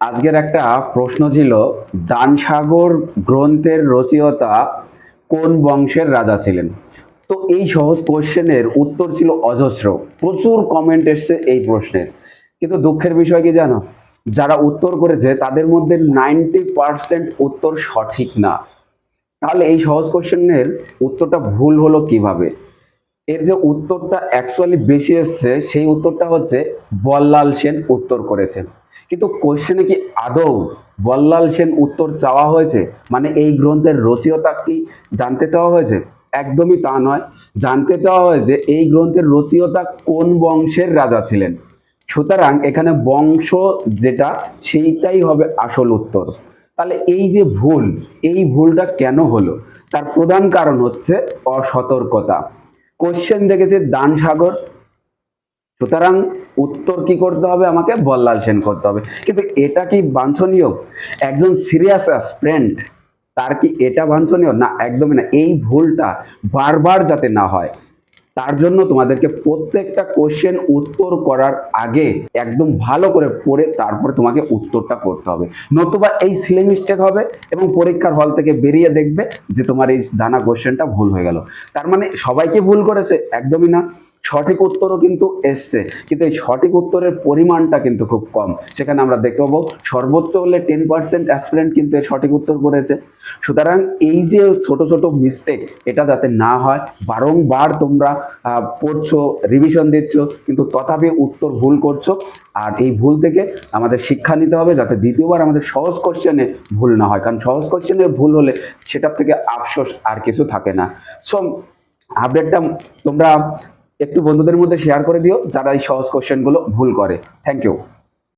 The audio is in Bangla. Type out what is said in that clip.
আজকের একটা প্রশ্ন ছিল দানসাগর গ্রন্থের রচয়িতা কোন বংশের রাজা ছিলেন? তো এই সহজ কোশ্চেনের উত্তর ছিল অজস্র। প্রচুর কমেন্ট এসছে এই প্রশ্নের। কিন্তু দুঃখের বিষয় কি জানো? যারা উত্তর করেছে, তাদের মধ্যে নাইনটি পার্সেন্ট উত্তর সঠিক না। তাহলে এই সহজ কোশ্চেনের উত্তরটা ভুল হলো কীভাবে? এর যে উত্তরটা অ্যাকচুয়ালি বেশি এসছে, সেই উত্তরটা হচ্ছে বল্লাল সেন উত্তর করেছেন। কিন্তু কোশ্চেনে কি আদৌ বল্লাল সেন উত্তর চাওয়া হয়েছে? মানে এই গ্রন্থের রচয়িতা কি জানতে চাওয়া হয়েছে? একদমই তা নয়। জানতে চাওয়া হয়েছে এই গ্রন্থের রচয়িতা কোন বংশের রাজা ছিলেন? সুতরাং এখানে বংশ যেটা, সেইটাই হবে আসল উত্তর। তাহলে এই যে ভুল, এই ভুলটা কেন হলো? তার প্রধান কারণ হচ্ছে অসতর্কতা। কোশ্চেন দেখেছে দান সাগর সুতরাং উত্তর কি করতে হবে? আমাকে বল্লাল সেন করতে হবে। কিন্তু এটা কি বাঞ্ছনীয়? একজন সিরিয়াস অ্যাসপ্রেন্ট তার কি এটা বাঞ্ছনীয়? না, একদমই না। এই ভুলটা বারবার যাতে না হয়, তার জন্য তোমাদেরকে প্রত্যেকটা কোশ্চেন উত্তর করার আগে একদম ভালো করে পড়ে তারপর তোমাকে উত্তরটা করতে হবে। নতুবা এই সিলে মিস্টেক হবে এবং পরীক্ষার হল থেকে বেরিয়ে দেখবে যে তোমার এই জানা কোশ্চেনটা ভুল হয়ে গেল। তার মানে সবাইকে ভুল করেছে? একদমই না। সঠিক উত্তরও কিন্তু এসছে। কিন্তু এই সঠিক উত্তরের পরিমাণটা কিন্তু খুব কম। সেখানে আমরা দেখতে পাবো, সর্বোচ্চ হলে টেন পার্সেন্ট অ্যাসপিরেন্ট কিন্তু এর সঠিক উত্তর করেছে। সুতরাং এই যে ছোট ছোট মিস্টেক এটা যাতে না হয়, বারংবার তোমরা পড়ছো রিভিশন দিচ্ছ, কিন্তু তথাপি উত্তর ভুল করছ, আর এই ভুল থেকে আমাদের শিক্ষা নিতে হবে যাতে দ্বিতীয়বার আমাদের সহজ কোশ্চেনে ভুল না হয়। কারণ সহজ কোশ্চেনে ভুল হলে সেটার থেকে আফসোস আর কিছু থাকে না। সো আপডেটটা তোমরা একটু বন্ধুদের মধ্যে শেয়ার করে দিও যারা এই সহজ কোশ্চেনগুলো ভুল করে। Thank you